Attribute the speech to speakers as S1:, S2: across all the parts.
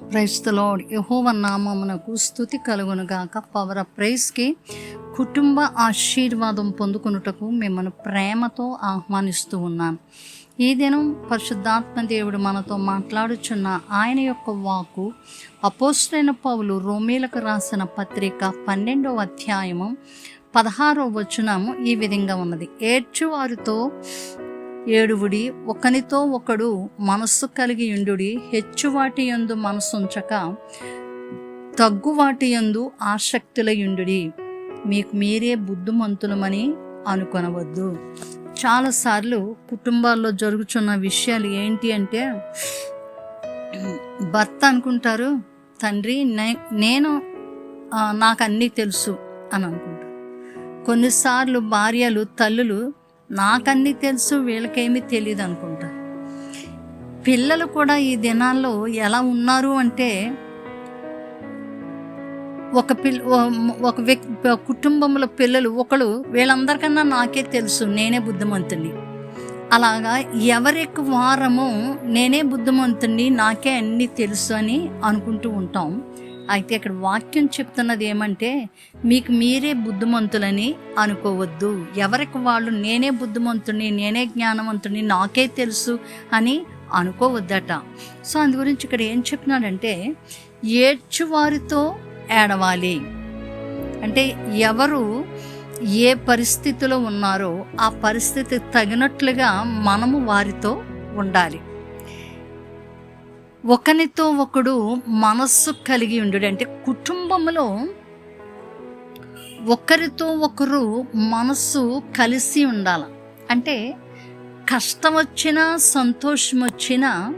S1: క్రైస్తలో యహోవ నామమునకు స్థుతి కలుగునుగాక పవర్ ఆఫ్ ప్రైజ్కి కుటుంబ ఆశీర్వాదం పొందుకున్నటకు మిమ్మల్ని ప్రేమతో ఆహ్వానిస్తూ ఉన్నాను ఈ దినం పరిశుద్ధాత్మ దేవుడు మనతో మాట్లాడుచున్న ఆయన యొక్క వాకు అపోస్టైన పౌలు రోమీలకు రాసిన పత్రిక పన్నెండవ అధ్యాయము పదహారవ వచనము ఈ విధంగా ఉన్నది. ఏడ్చువారితో ఏడువుడి ఒకనితో ఒకడు మనస్సు కలిగి ఉండుడి హెచ్చువాటి యందు మనసుంచక తగ్గువాటి యందు ఆసక్తులయుండుడి మీకు మీరే బుద్ధిమంతులమని అనుకొనవద్దు. చాలాసార్లు కుటుంబాల్లో జరుగుతున్న విషయాలు ఏంటి అంటే భర్త అనుకుంటారు తండ్రి నేను నాకు అన్నీ తెలుసు అని అనుకుంటారు కొన్నిసార్లు భార్యలు తల్లులు నాకన్నీ తెలుసు వీళ్ళకేమీ తెలియదు అనుకుంటారు పిల్లలు కూడా ఈ దినాల్లో ఎలా ఉన్నారు అంటే ఒక పిల్ల ఒక వ్యక్తి కుటుంబంలో పిల్లలు ఒకళ్ళు వీళ్ళందరికన్నా నాకే తెలుసు నేనే బుద్ధిమంతుని అలాగా ఎవరికి వారము నేనే బుద్ధిమంతుని నాకే అన్నీ తెలుసు అని అనుకుంటూ ఉంటాం. అయితే ఇక్కడ వాక్యం చెప్తున్నది ఏమంటే మీకు మీరే బుద్ధిమంతులని అనుకోవద్దు. ఎవరికి వాళ్ళు నేనే బుద్ధిమంతుని నేనే జ్ఞానవంతుని నాకే తెలుసు అని అనుకోవద్దట. సో అందు గురించి ఇక్కడ ఏం చెప్తున్నాడంటే ఏడ్చువారితో ఏడవాలి. అంటే ఎవరు ఏ పరిస్థితిలో ఉన్నారో ఆ పరిస్థితి తగినట్లుగా మనము వారితో ఉండాలి. ఒకరితో ఒకడు మనస్సు కలిగి ఉండు అంటే కుటుంబంలో ఒకరితో ఒకరు మనస్సు కలిసి ఉండాలి. అంటే కష్టం వచ్చినా సంతోషం వచ్చినా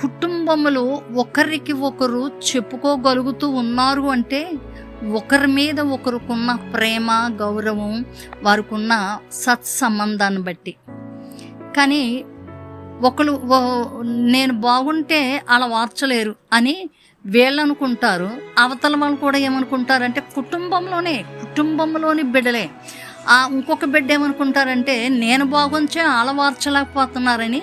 S1: కుటుంబంలో ఒకరికి ఒకరు చెప్పుకోగలుగుతూ ఉన్నారు అంటే ఒకరి మీద ఒకరికున్న ప్రేమ గౌరవం వారికున్న సత్సంబంధాన్ని బట్టి. కానీ ఒకరు నేను బాగుంటే అలా మార్చలేరు అని వీళ్ళు అనుకుంటారు అవతల వాళ్ళు కూడా ఏమనుకుంటారంటే కుటుంబంలోనే కుటుంబంలోని బిడ్డలే. ఆ ఇంకొక బిడ్డ ఏమనుకుంటారంటే నేను బాగుంచే అలవార్చలేకపోతున్నారని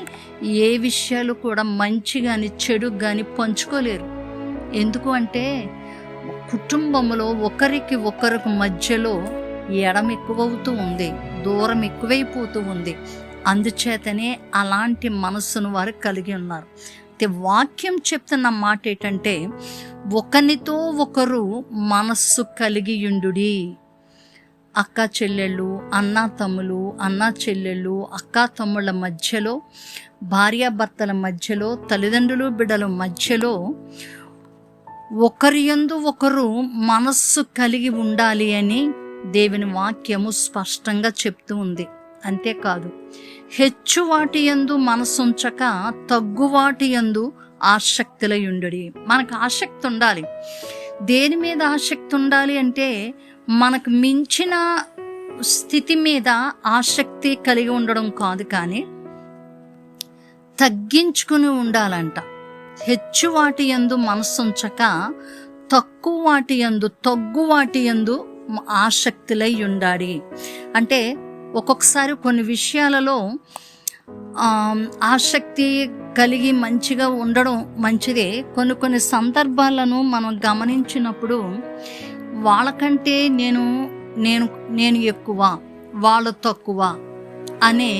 S1: ఏ విషయాలు కూడా మంచి కానీ చెడు కానీ పంచుకోలేరు. ఎందుకు అంటే కుటుంబంలో ఒకరికి ఒకరికి మధ్యలో ఎడం ఎక్కువవుతూ ఉంది దూరం ఎక్కువైపోతూ ఉంది. అందుచేతనే అలాంటి మనస్సును వారు కలిగి ఉన్నారు. అయితే వాక్యం చెప్తున్న మాట ఏంటంటే ఒకరితో ఒకరు మనస్సు కలిగి ఉండుడి. అక్క చెల్లెళ్ళు అన్న తమ్ములు అన్న చెల్లెళ్ళు అక్క తమ్ముళ్ళ మధ్యలో భార్యాభర్తల మధ్యలో తల్లిదండ్రులు బిడ్డల మధ్యలో ఒకరి యందు ఒకరు మనస్సు కలిగి ఉండాలి అని దేవుని వాక్యము స్పష్టంగా చెప్తూ ఉంది. అంతేకాదు. హెచ్చు వాటి యందు మనసుంచక తగ్గు వాటి యందు ఉండడి మనకు ఆసక్తి ఉండాలి దేని మీద ఆసక్తి ఉండాలి అంటే మనకు మించిన స్థితి మీద ఆసక్తి కలిగి ఉండడం కాదు కానీ తగ్గించుకుని ఉండాలంట. హెచ్చు వాటి యందు మనసుంచక తక్కువ వాటి యందు తగ్గు వాటి యందు ఆసక్తులై ఉండాలి అంటే ఒక్కొక్కసారి కొన్ని విషయాలలో ఆసక్తి కలిగి మంచిగా ఉండడం మంచిదే. కొన్ని కొన్ని సందర్భాలను మనం గమనించినప్పుడు వాళ్ళకంటే నేను నేను నేను ఎక్కువ వాళ్ళు తక్కువ అనే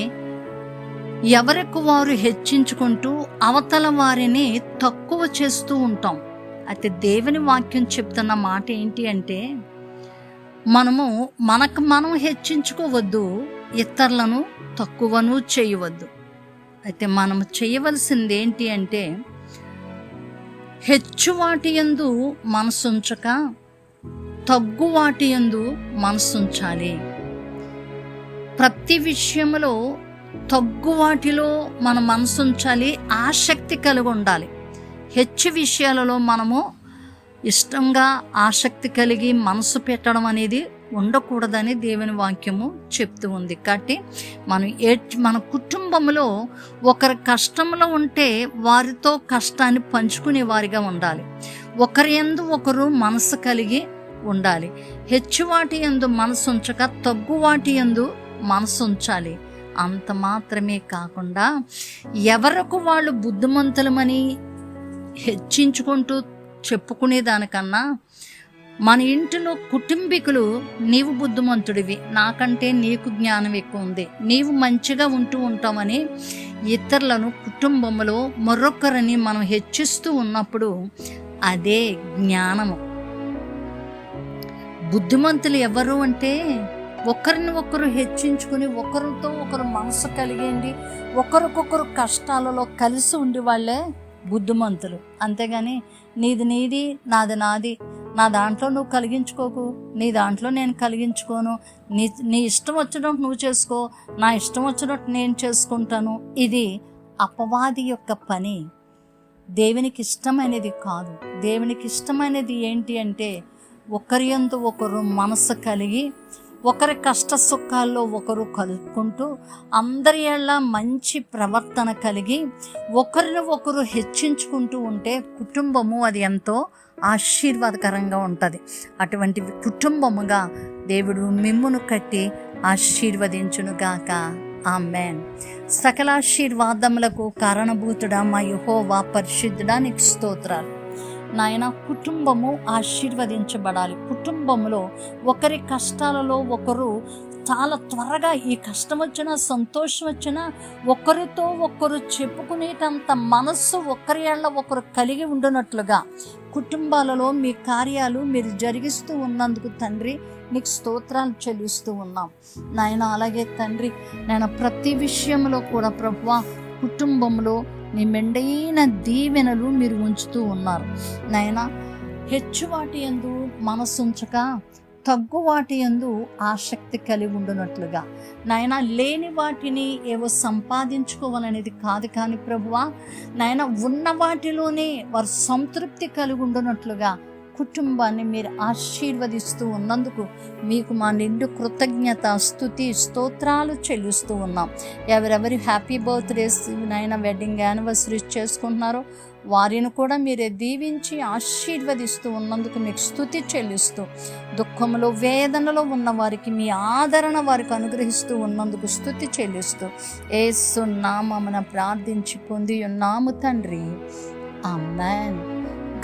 S1: ఎవరికి వారు హెచ్చించుకుంటూ అవతల వారిని తక్కువ చేస్తూ ఉంటాం. అయితే దేవుని వాక్యం చెప్తున్న మాట ఏంటి అంటే మనము మనకు మనం హెచ్చించుకోవద్దు ఇతరులను తక్కువను చేయవద్దు. అయితే మనం చేయవలసింది ఏంటి అంటే హెచ్చు వాటి యందు మనసుంచక తగ్గు వాటి యందు మనసుంచాలి. ప్రతి విషయంలో తగ్గు వాటిలో మన మనసు ఉంచాలి ఆసక్తి కలిగి ఉండాలి హెచ్చు విషయాలలో మనము ఇష్టంగా ఆసక్తి కలిగి మనసు పెట్టడం అనేది ఉండకూడదని దేవుని వాక్యము చెప్తూ ఉంది. కాబట్టి మనం ఏ మన కుటుంబంలో ఒకరి కష్టంలో ఉంటే వారితో కష్టాన్ని పంచుకునే వారిగా ఉండాలి. ఒకరి ఎందు ఒకరు మనసు కలిగి ఉండాలి. హెచ్చువాటి ఎందు మనసు ఉంచక తగ్గువాటి ఎందు మనసు ఉంచాలి. అంత మాత్రమే కాకుండా ఎవరకు వాళ్ళు బుద్ధిమంతులమని హెచ్చించుకుంటూ చెప్పుకునేదానికన్నా మన ఇంటిలో కుటుంబీకులు నీవు బుద్ధిమంతుడివి నాకంటే నీకు జ్ఞానం ఎక్కువ ఉంది. నీవు మంచిగా ఉంటూ ఉంటామని ఇతరులను కుటుంబంలో మరొకరిని మనం హెచ్చిస్తూ ఉన్నప్పుడు అదే జ్ఞానము. బుద్ధిమంతులు ఎవరు అంటే ఒకరిని ఒకరు హెచ్చించుకుని ఒకరితో ఒకరు మనసు కలిగేయండి ఒకరికొకరు కష్టాలలో కలిసి ఉండి వాళ్ళే బుద్ధిమంతులు. అంతేగాని నీది నీది నాది నాది. నా దాంట్లో నువ్వు కలిగించుకోకు. నీ దాంట్లో నేను కలిగించుకోను. నీ నీ ఇష్టం వచ్చినట్టు నువ్వు చేసుకో. నా ఇష్టం వచ్చినట్టు నేను చేసుకుంటాను. ఇది అపవాది యొక్క పని. దేవునికి ఇష్టమైనది కాదు. దేవునికి ఇష్టమైనది ఏంటి అంటే ఒకరి యందు ఒకరు మనసు కలిగి ఒకరి కష్ట సుఖాల్లో ఒకరు కలుపుకుంటూ అందరి ఏళ్ళ మంచి ప్రవర్తన కలిగి ఒకరిని ఒకరు హెచ్చించుకుంటూ ఉంటే కుటుంబము అది ఎంతో ఆశీర్వాదకరంగా ఉంటుంది. అటువంటి కుటుంబముగా దేవుడు మిమ్మును కట్టి ఆశీర్వదించునుగాక. ఆమెన్. సకలాశీర్వాదములకు కారణభూతుడా మా యుహోవా పరిశుద్ధుడా నీకు స్తోత్రాలు. నాయన కుటుంబము ఆశీర్వదించబడాలి. కుటుంబంలో ఒకరి కష్టాలలో ఒకరు చాలా త్వరగా ఈ కష్టం వచ్చినా సంతోషం వచ్చినా ఒకరితో ఒకరు చెప్పుకునేటంత మనస్సు ఒకరి ఏళ్ళ ఒకరు కలిగి ఉండునట్లుగా కుటుంబాలలో మీ కార్యాలు మీరు జరిగిస్తూ ఉన్నందుకు తండ్రి నీకు స్తోత్రాలు చెల్లిస్తూ ఉన్నాం. నాయన అలాగే తండ్రి నేను ప్రతి విషయంలో కూడా ప్రభువా కుటుంబంలో నీ మెండైన దీవెనలు మీరు ఉంచుతూ ఉన్నారు. నాయన హెచ్చు వాటి ఎందు మనసుంచక తగ్గు వాటి ఎందు ఆసక్తి కలిగి ఉండునట్లుగా. నాయన లేని వాటిని ఏవో సంపాదించుకోవాలనేది కాదు కానీ ప్రభువా నాయన ఉన్న వాటిలోనే వారు సంతృప్తి కలిగి ఉండునట్లుగా కుటుంబాన్ని మీరు ఆశీర్వదిస్తూ ఉన్నందుకు మీకు మా నిండు కృతజ్ఞత స్థుతి స్తోత్రాలు చెల్లిస్తూ ఉన్నాం. ఎవరెవరి హ్యాపీ బర్త్డేస్ నైనా వెడ్డింగ్ యానివర్సరీస్ చేసుకుంటున్నారో వారిని కూడా మీరే దీవించి ఆశీర్వదిస్తూ ఉన్నందుకు మీకు స్థుతి చెల్లిస్తూ దుఃఖంలో వేదనలో ఉన్న వారికి మీ ఆదరణ వారికి అనుగ్రహిస్తూ ఉన్నందుకు స్థుతి చెల్లిస్తూ ఏసునామమున ప్రార్థించి పొంది ఉన్నాము తండ్రి. Amen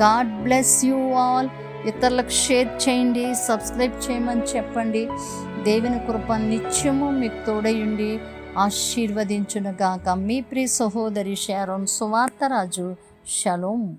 S1: God bless you all. ఇతరులకు షేర్ చేయండి సబ్స్క్రైబ్ చేయమని చెప్పండి. దేవుని కృప నిత్యము మీకు తోడయుండి ఆశీర్వదించునుగాక. మీ ప్రియ సహోదరి షారోన్ సువార్తరాజు. షలోం.